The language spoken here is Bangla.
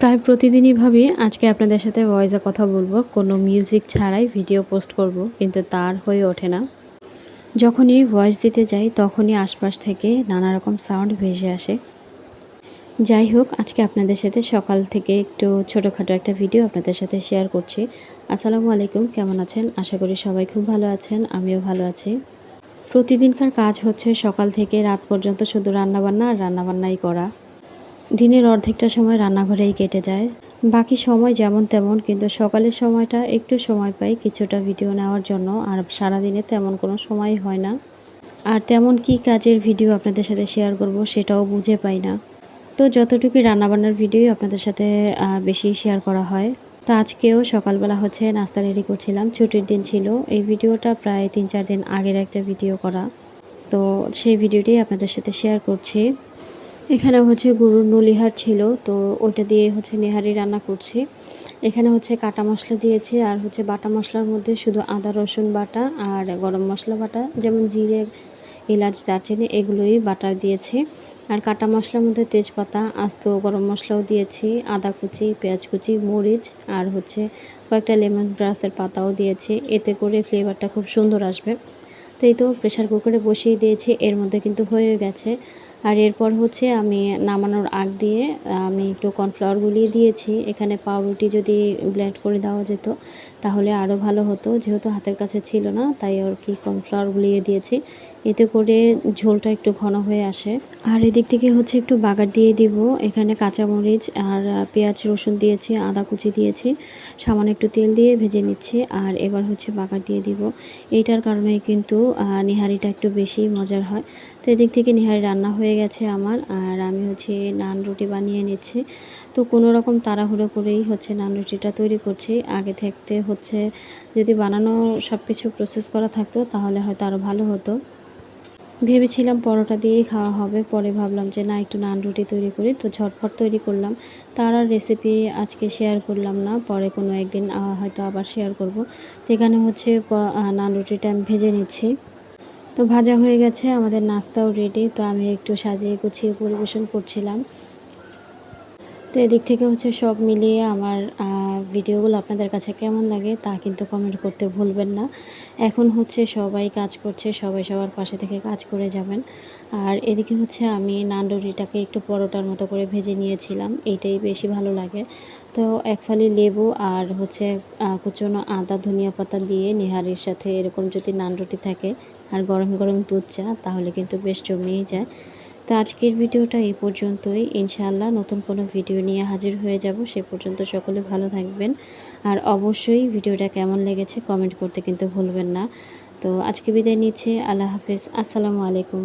প্রায় প্রতিদিনই ভাবি, আজকে আপনাদের সাথে ভয়েসে কথা বলব। কোনো মিউজিক ছাড়াই ভিডিও পোস্ট করব, কিন্তু তার হয়ে ওঠে না। যখনই ভয়েস দিতে যাই, তখনই আশপাশ থেকে নানা রকম সাউন্ড ভেসে আসে। যাই হোক, আজকে আপনাদের সাথে সকাল থেকে একটু ছোটোখাটো একটা ভিডিও আপনাদের সাথে শেয়ার করছি। আসসালামু আলাইকুম, কেমন আছেন? আশা করি সবাই খুব ভালো আছেন, আমিও ভালো আছি। প্রতিদিনকার কাজ হচ্ছে সকাল থেকে রাত পর্যন্ত শুধু রান্নাবান্না আর রান্নাবান্নাই করা। দিনের অর্ধেকটা সময় রান্নাঘরেই কেটে যায়। বাকি সময় যেমন তেমন, কিন্তু সকালের সময়টা একটু সময় পাই কিছুটা ভিডিও নেওয়ার জন্য, আর সারাদিনে তেমন কোনো সময় হয় না। আর তেমন কি কাজের ভিডিও আপনাদের সাথে শেয়ার করব সেটাও বুঝে পাই না। তো যতটুকু রান্নাবান্নার ভিডিও আপনাদের সাথে বেশি শেয়ার করা হয়। তো আজকেও সকালবেলা হচ্ছে নাস্তা রেডি করছিলাম, ছুটির দিন ছিল। এই ভিডিওটা প্রায় তিন চার দিন আগের একটা ভিডিও করা। তো সেই ভিডিওটি আপনাদের সাথে শেয়ার করছি। এখানে হচ্ছে গরুর নলিহার ছিল, তো ওটা দিয়ে হচ্ছে নেহারি রান্না করছি। এখানে হচ্ছে কাটা মশলা দিয়েছি, আর হচ্ছে বাটা মশলার মধ্যে শুধু আদা, রসুন বাটা আর গরম মশলা বাটা, যেমন জিরে, এলাচ, দারচিনি, এগুলোই বাটা দিয়েছি। আর কাটা মশলার মধ্যে তেজপাতা, আস্ত গরম মশলাও দিয়েছি, আদা কুচি, পেঁয়াজ কুচি, মরিচ, আর হচ্ছে কয়েকটা লেমন গ্রাসের পাতাও দিয়েছি। এতে করে ফ্লেভারটা খুব সুন্দর আসবে। তো এই তো প্রেশার কুকারে বসিয়ে দিয়েছি, এর মধ্যে কিন্তু হয়ে গেছে। আর এরপর হচ্ছে আমি নামানোর আগ দিয়ে, আমি একটু কর্নফ্লাওয়ার গুলিয়ে দিয়েছি। এখানে পাউরুটি যদি ব্লেন্ড করে দেওয়া যেত, তাহলে আরও ভালো হতো। যেহেতু হাতের কাছে ছিল না, তাই আর কি কর্নফ্লাওয়ার গুলিয়ে দিয়েছি। এতে করে ঝোলটা একটু ঘন হয়ে আসে। আর এদিক থেকে হচ্ছে একটু বাগার দিয়ে দিব। এখানে কাঁচামরিচ আর পেঁয়াজ রসুন দিয়েছি, আদা কুচি দিয়েছি, সামান্য একটু তেল দিয়ে ভেজে নিচ্ছি। আর এবার হচ্ছে বাগার দিয়ে দিব। এইটার কারণে কিন্তু নিহারিটা একটু বেশি মজার হয়। তো এদিক থেকে নিহারি রান্না হয়ে গেছে আমার, আর আমি হচ্ছে নান রুটি বানিয়ে নিচ্ছি। তো কোনো রকম তাড়াহুড়ো করেই হচ্ছে নান রুটিটা তৈরি করছি। আগে থাকতে হচ্ছে যদি বানানো সব কিছু প্রসেস করা থাকতো তাহলে হয়তো আরও ভালো হতো। ভেবেছিলাম পরোটা দিয়েই খাওয়া হবে, পরে ভাবলাম যে না, একটু নান রুটি তৈরি করি। তো ঝটফট তৈরি করলাম। তার আর রেসিপি আজকে শেয়ার করলাম না, পরে কোনো একদিন হয়তো আবার শেয়ার করব। তো এখানে হচ্ছে নান রুটিটা আমি ভেজে নিচ্ছি। তো ভাজা হয়ে গেছে, আমাদের নাস্তাও রেডি তো আমি একটু সাজিয়ে গুছিয়ে পরিবেশন করছিলাম। তো এদিক থেকে হচ্ছে সব মিলিয়ে আমার ভিডিওগুলো আপনাদের কাছে কেমন লাগে তা কিন্তু কমেন্ট করতে ভুলবেন না। এখন হচ্ছে সবাই কাজ করছে, সবাই সবার পাশে থেকে কাজ করে যাবেন। আর এদিকে হচ্ছে আমি নান্ডুরিটাকে একটু পরোটার মতো করে ভেজে নিয়েছিলাম, এইটাই বেশি ভালো লাগে। তো এক ফালি লেবু আর হচ্ছে কুচনো আদা ধনিয়া পাতা দিয়ে নিহারির সাথে এরকম যদি নানরুটি থাকে আর গরম গরম দুধ চা, তাহলে কিন্তু বেশ জমেই যায়। তো আজকের ভিডিওটা এই পর্যন্তই। ইনশাআল্লাহ নতুন কোনো ভিডিও নিয়ে হাজির হয়ে যাব। সে পর্যন্ত সকলে ভালো থাকবেন। আর অবশ্যই ভিডিওটা কেমন লেগেছে কমেন্ট করতে কিন্তু ভুলবেন না। তো আজকে বিদায় নিচ্ছে। আল্লাহ হাফিজ। আসসালামু আলাইকুম।